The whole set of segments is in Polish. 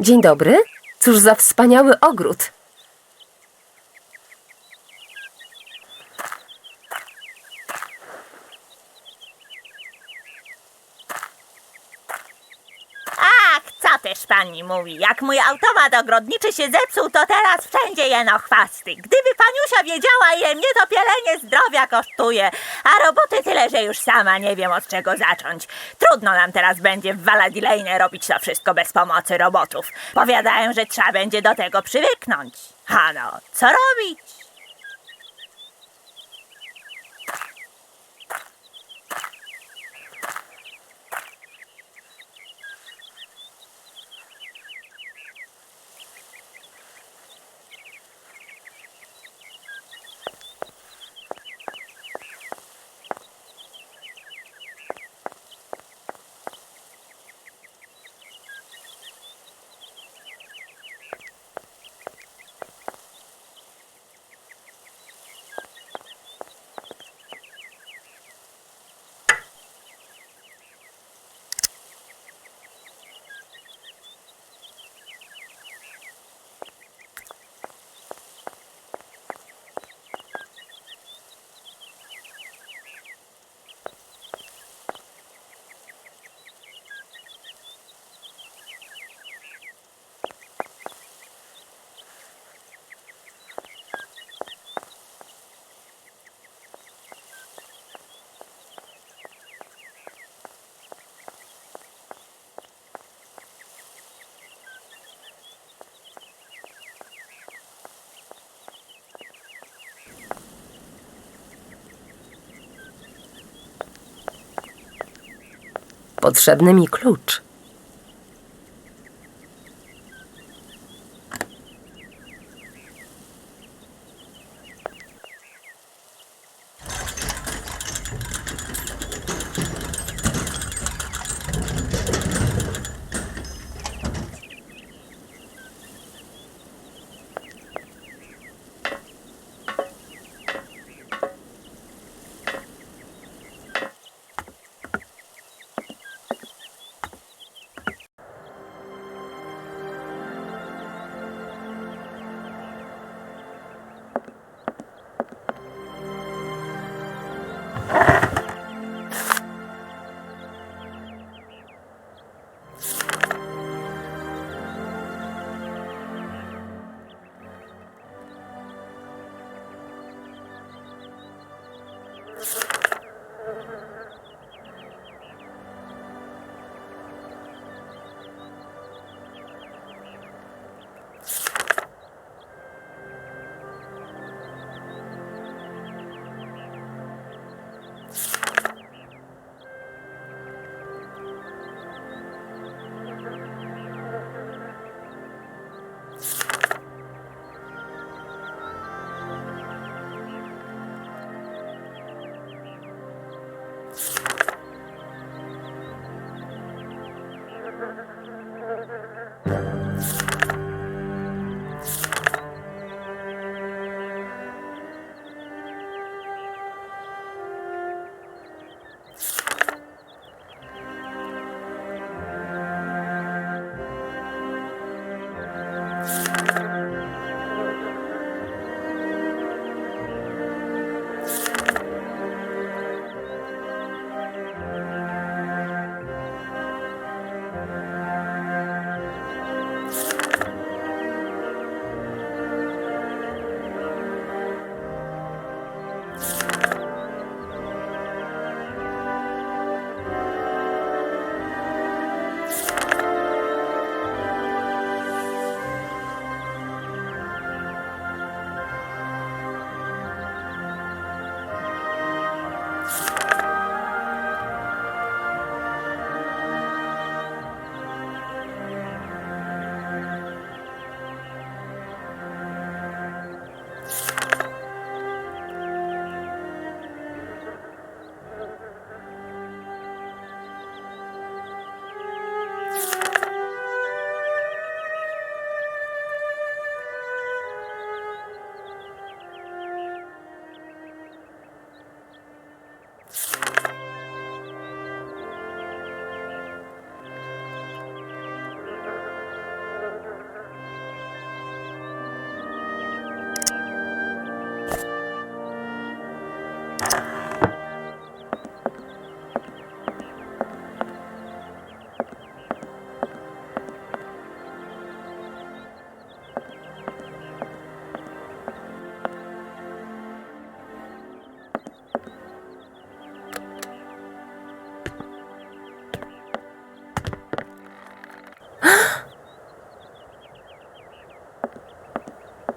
Dzień dobry. Cóż za wspaniały ogród. Ach, co też pani mówi? Jak mój automat ogrodniczy się zepsuł, to teraz wszędzie jeno chwasty. Gdyby paniusia wiedziała, ile mnie to pielenie zdrowia kosztuje, a roboty tyle, że już sama nie wiem od czego zacząć. Trudno nam teraz będzie w Waladilejnie robić to wszystko bez pomocy robotów. Powiadają, że trzeba będzie do tego przywyknąć. Ano, co robić? Potrzebny mi klucz.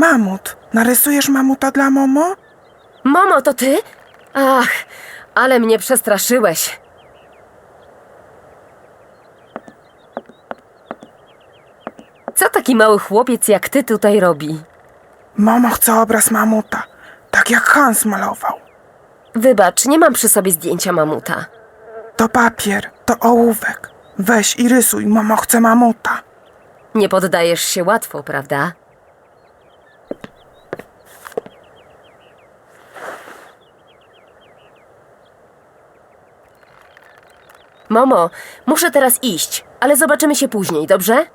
Mamut. Narysujesz mamuta dla Momo? Momo, to ty? Ach, ale mnie przestraszyłeś. Co taki mały chłopiec jak ty tutaj robi? Momo chce obraz mamuta. Tak jak Hans malował. Wybacz, nie mam przy sobie zdjęcia mamuta. To papier, to ołówek. Weź i rysuj, Momo chce mamuta. Nie poddajesz się łatwo, prawda? Momo, muszę teraz iść, ale zobaczymy się później, dobrze?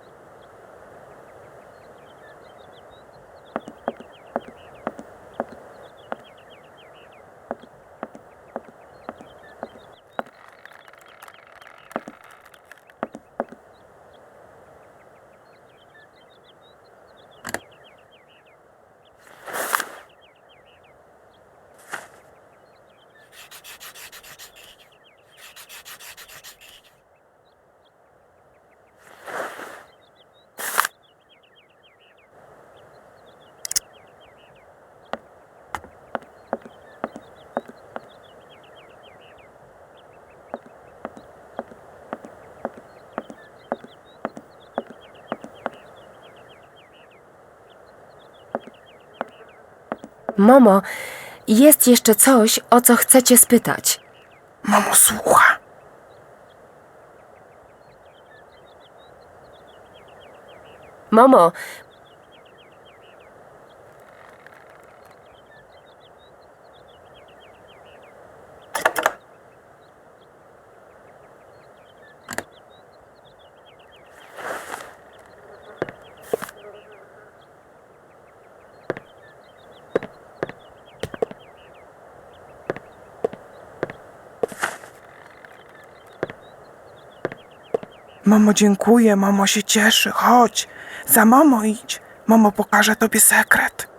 Momo, jest jeszcze coś, o co chcecie spytać. Momo słucha. Momo, Momo dziękuję, Momo się cieszy. Chodź, za Momo idź. Momo pokaże tobie sekret.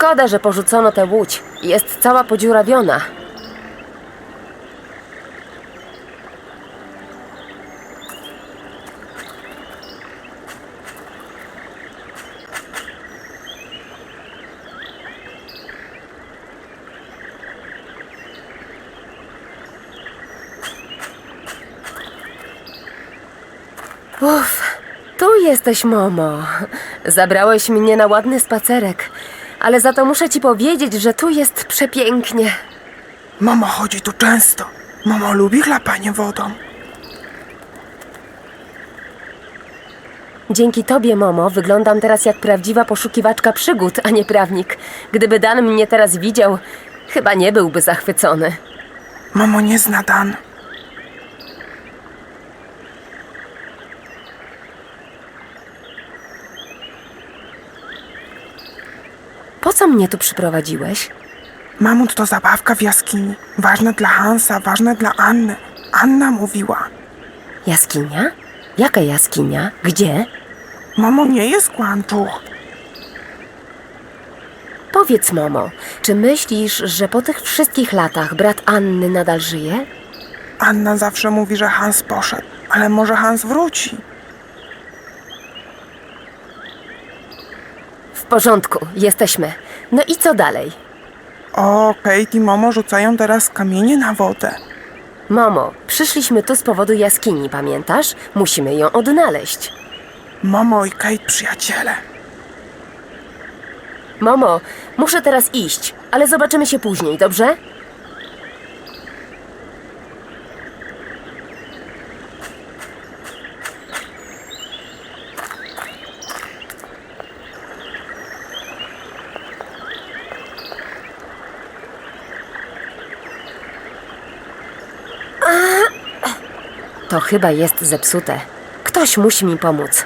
Szkoda, że porzucono tę łódź. Jest cała podziurawiona. Uff, tu jesteś, Momo. Zabrałeś mnie na ładny spacerek, ale za to muszę ci powiedzieć, że tu jest przepięknie. Mamo chodzi tu często. Mamo lubi chlapanie wodą. Dzięki tobie, Momo, wyglądam teraz jak prawdziwa poszukiwaczka przygód, a nie prawnik. Gdyby Dan mnie teraz widział, chyba nie byłby zachwycony. Mamo nie zna Dan. Po co mnie tu przyprowadziłeś? Mamut to zabawka w jaskini. Ważne dla Hansa, ważne dla Anny. Anna mówiła. Jaskinia? Jaka jaskinia? Gdzie? Mamo nie jest kłamczuch. Powiedz, Momo, czy myślisz, że po tych wszystkich latach brat Anny nadal żyje? Anna zawsze mówi, że Hans poszedł, ale może Hans wróci. Porządku, jesteśmy. No i co dalej? O, Kate i Momo rzucają teraz kamienie na wodę. Momo, przyszliśmy tu z powodu jaskini, pamiętasz? Musimy ją odnaleźć. Momo i Kate przyjaciele. Momo, muszę teraz iść, ale zobaczymy się później, dobrze? Chyba jest zepsute. Ktoś musi mi pomóc.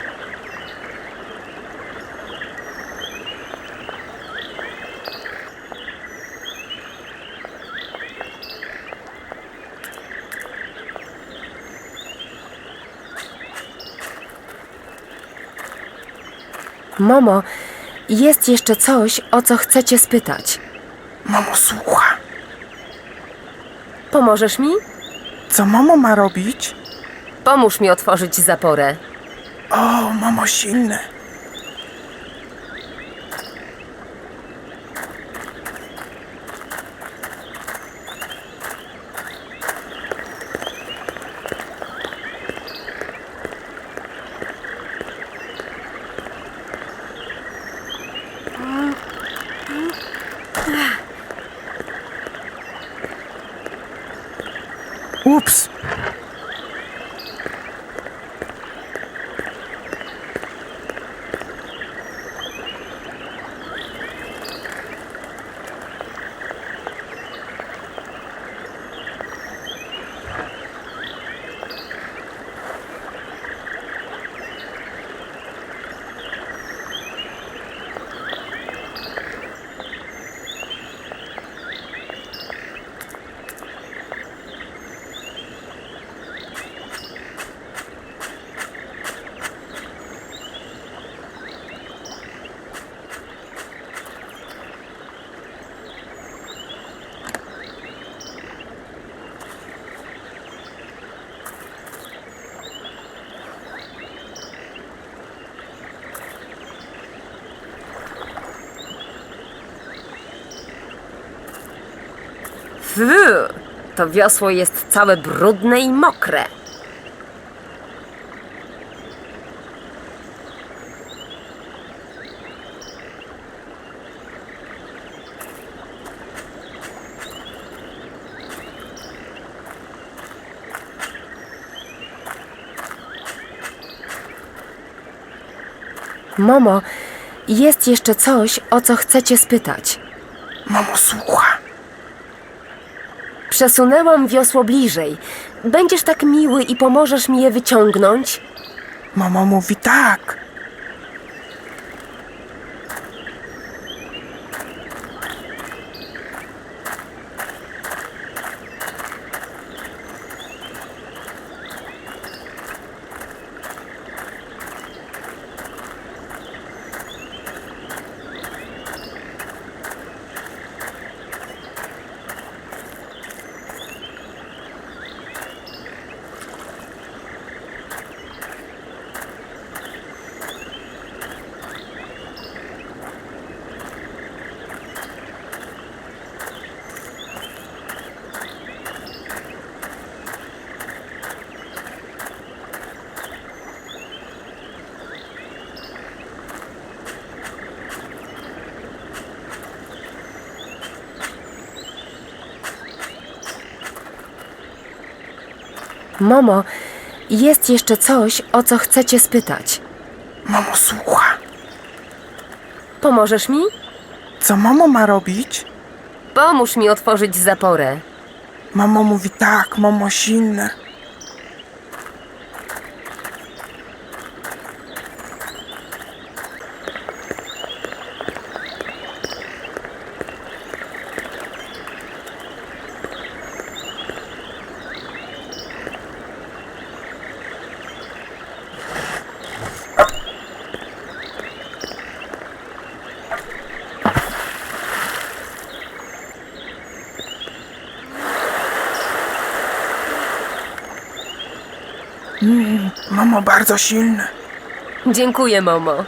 Momo, jest jeszcze coś, o co chcę cię spytać. Momo słucha. Pomożesz mi? Co Momo ma robić? Pomóż mi otworzyć zaporę. O, Momo silny. Fy, to wiosło jest całe brudne i mokre. Momo, jest jeszcze coś, o co chcę cię spytać. Momo słucha. Przesunęłam wiosło bliżej. Będziesz tak miły i pomożesz mi je wyciągnąć? Momo mówi tak. Momo, jest jeszcze coś, o co chcę cię spytać. Mamo słucha. Pomożesz mi? Co mamo ma robić? Pomóż mi otworzyć zaporę. Mamo mówi tak, mamo silne. Mamo bardzo silne. Dziękuję, Momo.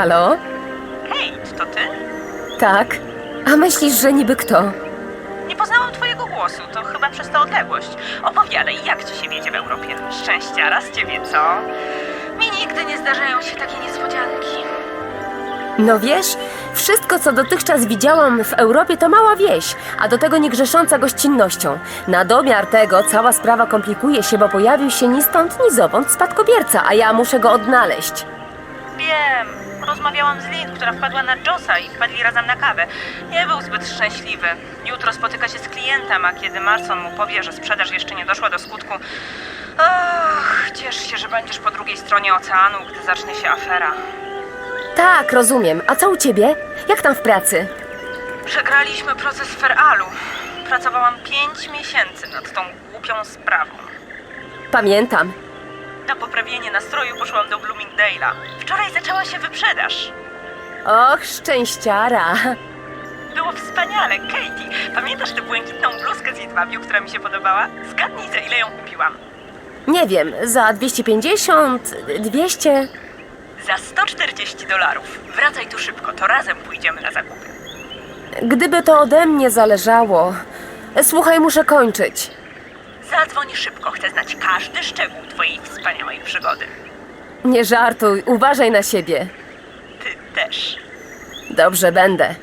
Halo? Kate, to ty? Tak? A myślisz, że niby kto? Nie poznałam twojego głosu, to chyba przez tę odległość. Opowiadaj, jak ci się wiedzie w Europie? Szczęścia z ciebie, co? Mi nigdy nie zdarzają się takie niespodzianki. No wiesz, wszystko co dotychczas widziałam w Europie to mała wieś, a do tego nie grzesząca gościnnością. Na domiar tego cała sprawa komplikuje się, bo pojawił się ni stąd, ni zowąd spadkobierca, a ja muszę go odnaleźć. Wiem, rozmawiałam z Lynn, która wpadła na Josa i wpadli razem na kawę. Nie był zbyt szczęśliwy. Jutro spotyka się z klientem, a kiedy Marson mu powie, że sprzedaż jeszcze nie doszła do skutku... Och, ciesz się, że będziesz po drugiej stronie oceanu, gdy zacznie się afera. Tak, rozumiem. A co u ciebie? Jak tam w pracy? Przegraliśmy proces w Feralu. Pracowałam pięć miesięcy nad tą głupią sprawą. Pamiętam. Na poprawienie nastroju poszłam do Bloomingdale'a. Wczoraj zaczęła się wyprzedaż. Och, szczęściara. Było wspaniale, Katie. Pamiętasz tę błękitną bluzkę z jedwabiu, która mi się podobała? Zgadnij, za ile ją kupiłam. Nie wiem, za 250, 200. Za 140 dolarów. Wracaj tu szybko, to razem pójdziemy na zakupy. Gdyby to ode mnie zależało. Słuchaj, muszę kończyć. Zadzwoń szybko, chcę znać każdy szczegół twojej wspaniałej przygody. Nie żartuj, uważaj na siebie. Ty też. Dobrze, będę.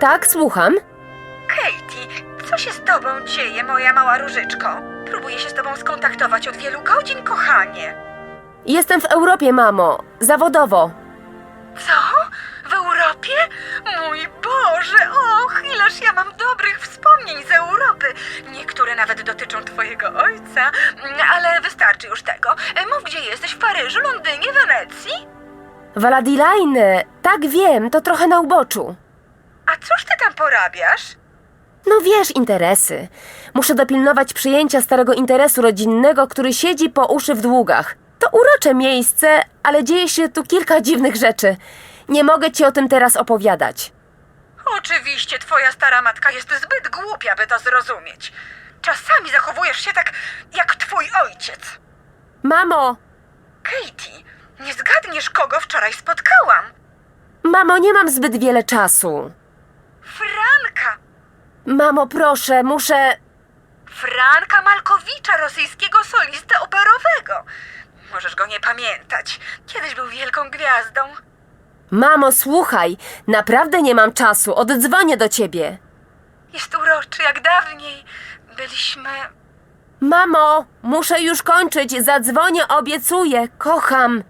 Tak, słucham. Katie, co się z tobą dzieje, moja mała różyczko? Próbuję się z tobą skontaktować od wielu godzin, kochanie. Jestem w Europie, mamo. Zawodowo. Co? W Europie? Mój Boże, och, ileż ja mam dobrych wspomnień z Europy. Niektóre nawet dotyczą twojego ojca, ale wystarczy już tego. Mów, gdzie jesteś, w Paryżu, Londynie, Wenecji? Waladilajny. Tak wiem, to trochę na uboczu. Cóż ty tam porabiasz? No wiesz, interesy. Muszę dopilnować przyjęcia starego interesu rodzinnego, który siedzi po uszy w długach. To urocze miejsce, ale dzieje się tu kilka dziwnych rzeczy. Nie mogę ci o tym teraz opowiadać. Oczywiście twoja stara matka jest zbyt głupia, by to zrozumieć. Czasami zachowujesz się tak jak twój ojciec. Mamo! Katie, nie zgadniesz, kogo wczoraj spotkałam. Mamo, nie mam zbyt wiele czasu. Mamo, proszę, muszę. Franka Malkowicza, rosyjskiego solistę operowego. Możesz go nie pamiętać. Kiedyś był wielką gwiazdą. Mamo, słuchaj, naprawdę nie mam czasu. Oddzwonię do ciebie. Jest uroczy jak dawniej. Byliśmy... Mamo, muszę już kończyć. Zadzwonię, obiecuję. Kocham.